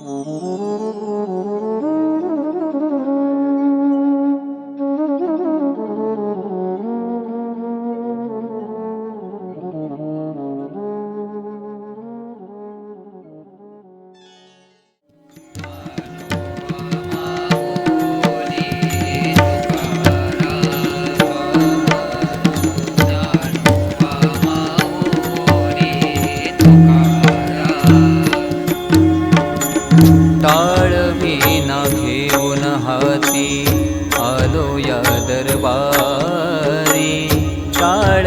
Mm-hmm. ઝાડ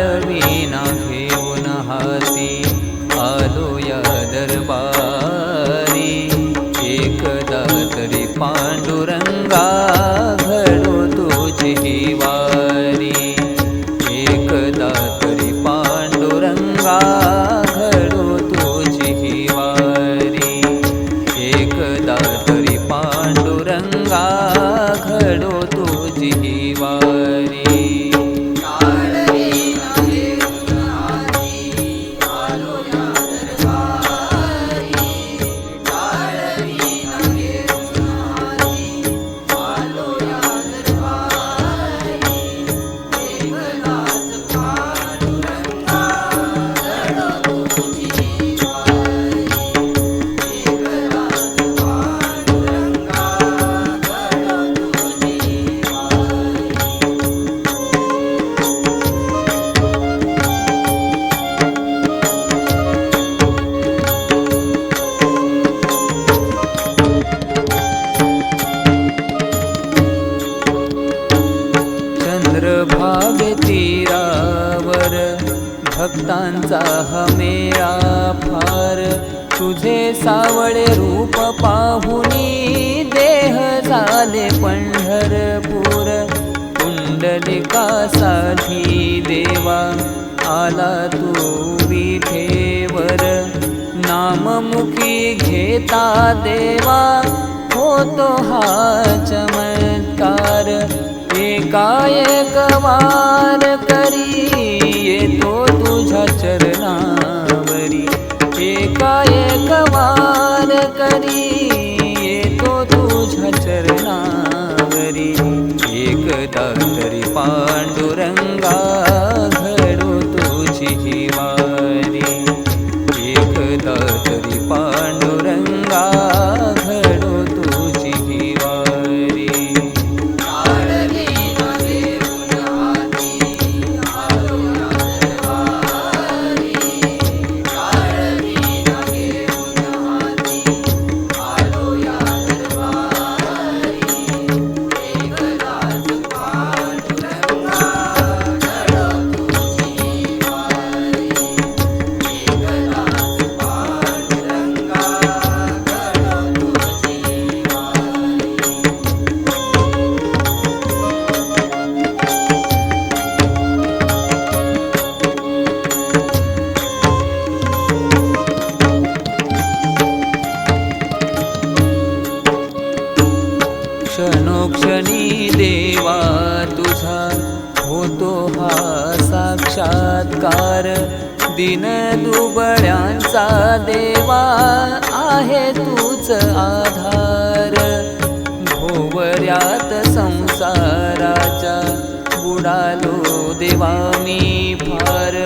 भक्तांचा हा फार तुझे सावळे रूप पाहुनी देह झाले पंढरपूर. कुंडलिकासाठी देवा आला तू विठेवर नाममुखी घेता देवा होतो हा चमत्कार. एकाएक वार करी येतो तुझ्या चरणावरी होतो हा साक्षात्कार. दिन दुबळ्यांचा देवा आहे तूच आधार. भोवऱ्यात संसाराच्या बुडालो देवा मी फार.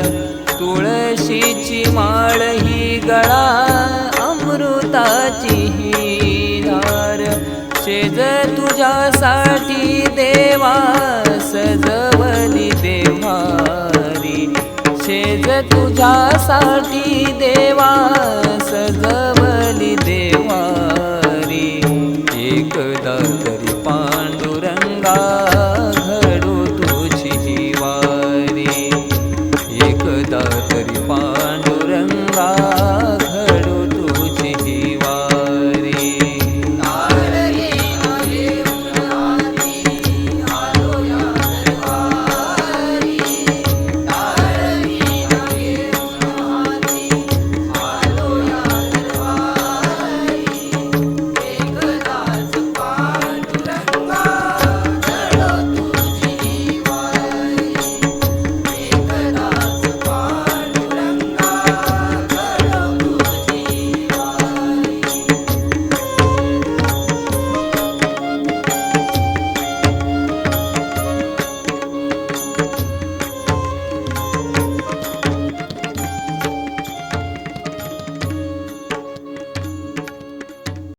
तुळशीची माळ ही गळा अमृताची ही धार. शेज तुझ्यासाठी देवा सज साठी देवा सजवली देवारी. एकदा